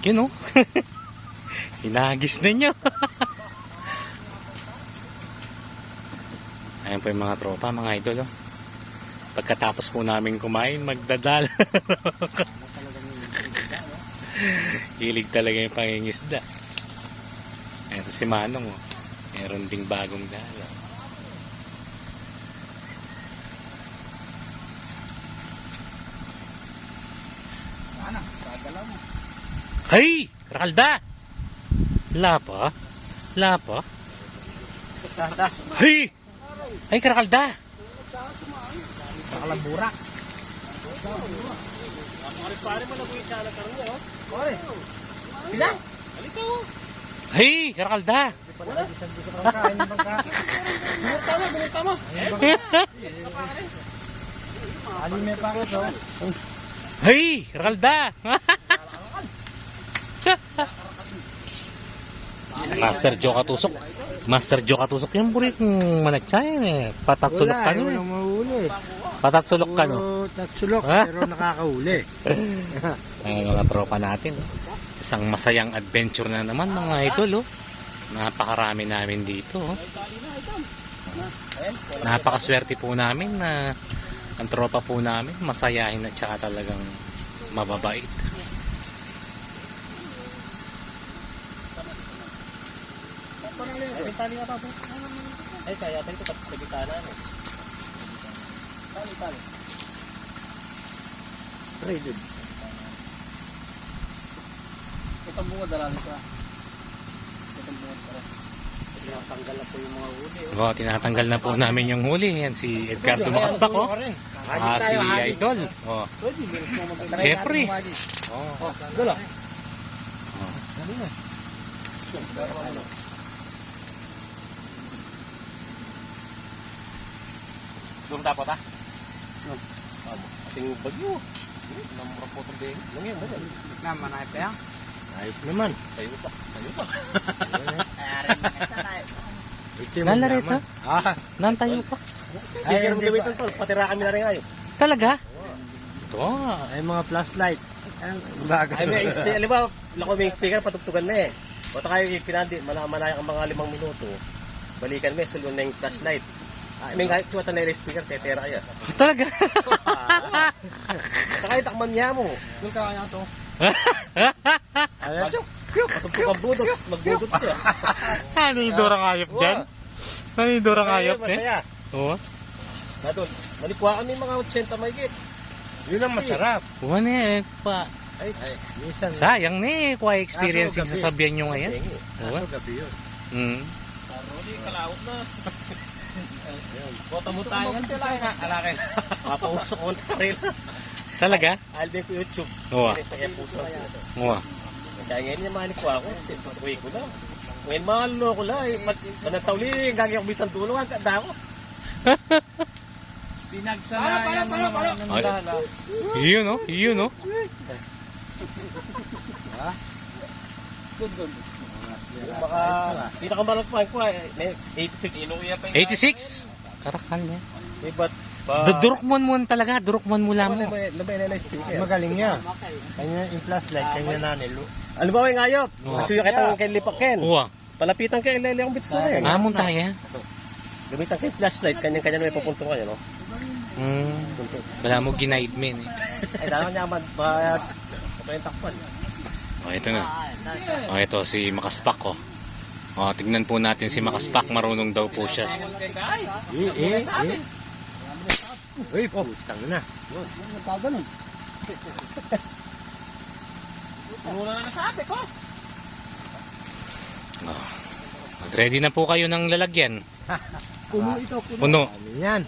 Yun oh. Hinagis ninyo. Ayan po yung mga tropa, mga idol oh. Pagkatapos po namin kumain, magdadal. Hilig talaga yung pangingisda. Ayan si Manong oh. Meron ding bagong dala. Ano? Kagalaw mo. Hey! Rakalda! Wala pa? Wala pa? Kada. Hey! Ay, karakalda! Nakalambura. Oy. Bilang. Hey! Karakalda! Wala. Kain ng bangka. Bumurta mo, bumurta mo. Ali may pakit oh. Hey! Karakalda! Master Joe Katusok. Master Joe Katusok yung burik ng managsayan eh. Patat sulok ka no eh. Walang mahuli. Patat sulok ka no. Puro tatsulok Ha? pero nakakahuli. Ang mga tropa natin. oh. Isang masayang adventure na naman mga idol. Oh. Napakarami namin dito. Oh. Napakaswerte po namin na ang tropa po namin masayahin at saka talagang mababait. Ay, tali nga pa po. Ay, kaya tayo tapos sa gitana. No? Tali, tali. Rated. Itong bunga dalali ka. Itong bunga para. Tinatanggal na po yung mga huli. Oh, tinatanggal na po namin yung huli. Yan si Edgardo Makaspak. Oh. Ah, si Idol. Oh. Pwede, meron mo mag Siyempre. Oh. Oh. Dali na. Doon tapos ha? Ating bagyo. Namura po ito din. Lang yan, lang yan. Naman ay pa. Ayos naman. Tayo pa. Tayo pa. Nala rito? Ah, Nantayo pa. Speaker mo hindi gamitan to. Patira kami na rin ngayon. Talaga? Ito. ay mga flashlight. Ay, may speaker. Alam ba, lako may speaker, patugtugan na eh. O kayo ipinandi, malaya ang mga limang minuto. Balikan mo, sulong na yung flashlight. Ay, may kahit chuwata na yung speaker, tetera kayo. Talaga? Saka takman niya mo. Doon ka kaya to. Ayan. Patugtugan budots, magbudots siya. ano yung durang ayop dyan? Ano yung durang ayop eh? Masaya. Oo. Nadol, malikuha kami mga 80 may git. Yun ang masarap. Buwan eh. Pa. Ay, ay. Minsan. Sayang ni eh. Kuha experience yung sasabihan nyo ngayon. Oo. Gabi yun. Mm. Karoli, kalawot na. Bota mo tayo ng tilay na. Alakin. Mapausok ko na rin. Talaga? Alden ko YouTube. Oo. Kaya puso ko. Oo. Kaya ngayon yung manikuha ko. Uwi ko na. Ngayon mga loko lang. Eh, manatawli, gagawin ko bisan tulong. Ang ganda ko. Pinagsana Para, para, para, para. Ay. Yun oh. Yun oh. Baka, pinakamalak pa ko eh. may 86. Inuya pa 86. Karakal niya. Eh, ba't pa? Durukmon mo talaga. Durukmon mo lang mo. Labay na na speaker. Magaling niya. Kanya yung flashlight, kanya nanilo. Ano ba yung ayop? Suyo kita kay Lipaken. Oo. Palapitan kay Lele ang bitsa rin. Amon tayo. Gamitan kay flashlight, kanya-kanya may papunto kayo, no? Hmm. Wala mo ginaid men eh. Ay, dalawa niya man, ba, ito yung takpan. Oh, ito na. Oh, ito si Makaspak oh. Oh, tignan po natin si Makaspak. Marunong daw po siya. Eh, eh, eh. Uy, putang na. Nagkaganon. Ano na nasabi ko? Oh. Ready na po kayo ng lalagyan. Puno ito, puno. Puno. Ano yan?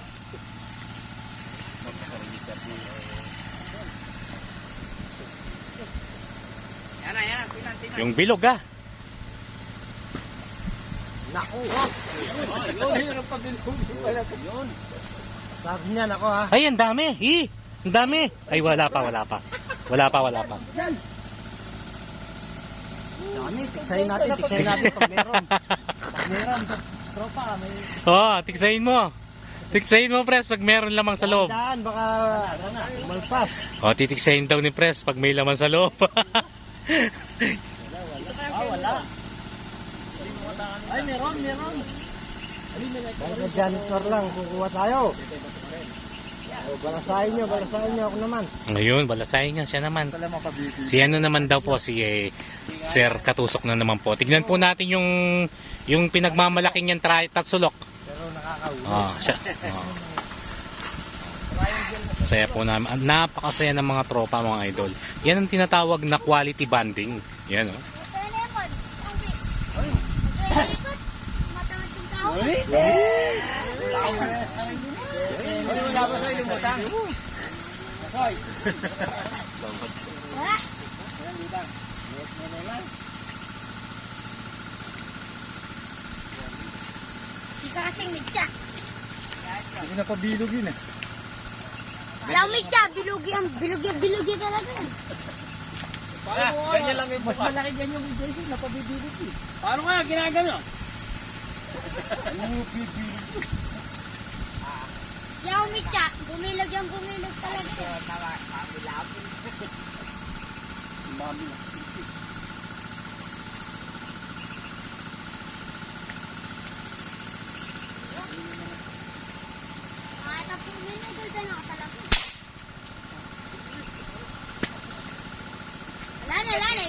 Yung bilog ah. Naku! Ayun, ang pabilog. Yun. Sabi niyan ako ha. Ay, ang dami. Eh, ang dami. Ay, wala pa, wala pa. Wala pa, wala pa. Dami, tiksayin natin, tiksayin natin pag meron. Pag meron, tropa, may... Oh, tiksayin mo. Tiksayin mo, Pres, pag meron lamang sa loob. Daan, baka malpas. Oh, titiksayin daw ni Pres pag may laman sa loob. Ah, wala. Ay, meron, meron. Basta janitor lang, kukuha tayo. O, balasahin nyo, balasahin nyo ako naman. Ngayon, balasahin niya siya naman. Si ano naman daw po, si eh, Sir Katusok na naman po. Tignan po natin yung yung pinagmamalaki niyang tra- tatsulok. Pero nakakauwi. Ah, siya. ah. Saya po namin. Napakasaya ng mga tropa, mga idol. Yan ang tinatawag na quality banding. Yan, oh. Matangat yung tao. Ano wala ba sa'yo lumutang? Wala. Ika kasing mitya. Hindi na pabilog yun eh. Wala mitya, bilugi ang bilugi, bilugi talaga yan. Ganyan lang yung Mas bukas. malaki dyan yung Jason, napabibilog eh. Paano nga ginagano? Yaw mitya, bumilag yung bumilag talaga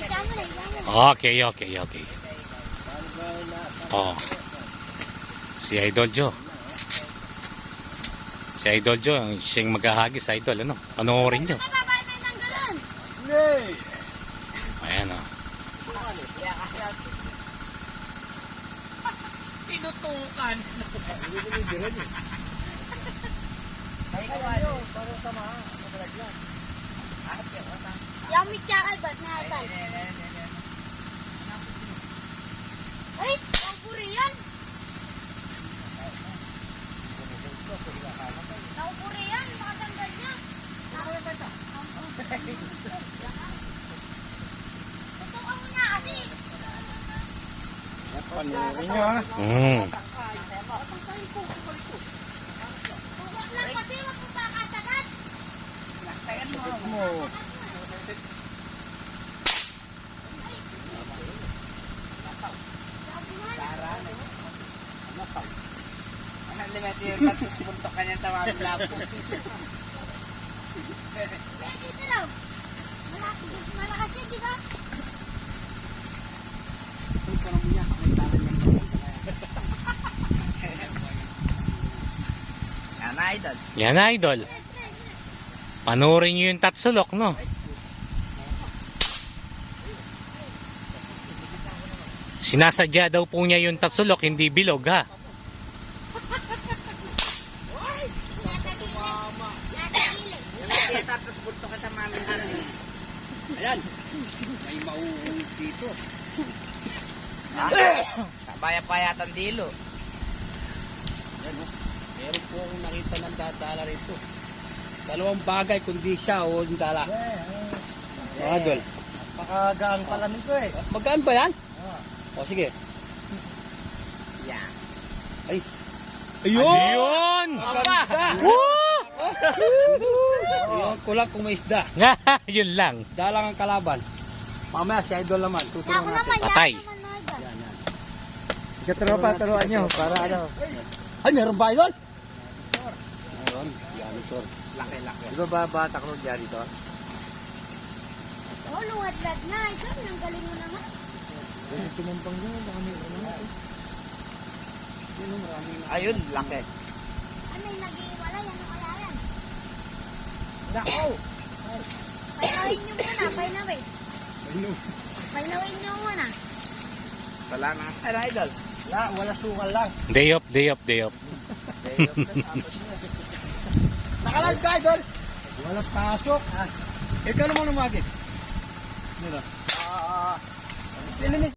ikaw mo na. Okay, okay, okay. Oh. Si Idol Joe. Si Idol Joe, ang siyang maghahagis, Idol. Ano? Panoorin nyo. Ano? Ayan, oh. Tinutukan. Yung mitya kalbat na atal. Ay, ang puri yan. Naupuri yan, baka sandal niya. Nakuha ba ito? Tutukan mo na kasi. Panurin nyo ha. Mm. Lang wag mo ba kasagat? Mo. Sige, dito lang. Malakas, yan, di ba? Yan, Idol. Panoorin nyo yung tatsulok, no? Sinasadya daw po niya yung tatsulok, hindi bilog, ha? Ayan. May mauuwi dito. Sabaya-payatan dilo. Ayan, oh. Meron po akong nakita ng dadala rito. Dalawang bagay kundi siya o yung dala. Mga idol. Pakagaan pala nito eh. Magkaan ba yan? O sige. Yan. Ay. Ayun! Ayun! Maganda! Ayun, kulang kung may isda. Yun lang. Dalang ang kalaban. Mamaya si idol naman. Ako Tutulong natin. Patay. Sige tropa, turuan nyo. Para ano. Ay, meron ba idol? Ito. Laki-laki. Di ba ba batak mo dyan dito? Oh, luwad-lad na. Ito, ang galing mo naman. Pinumpang nyo, baka may ano. Ayun, laki. Ano yung nag-iwalay? Ano kaya yan? Nako! Painawin nyo muna, painawin. Painawin nyo muna. Wala na sa idol. Wala, wala sukal lang. Day off, day off, day off. Nakalag ka idol. Wala pasok. Ah, Ikaw naman umagit. Nila. Tilinis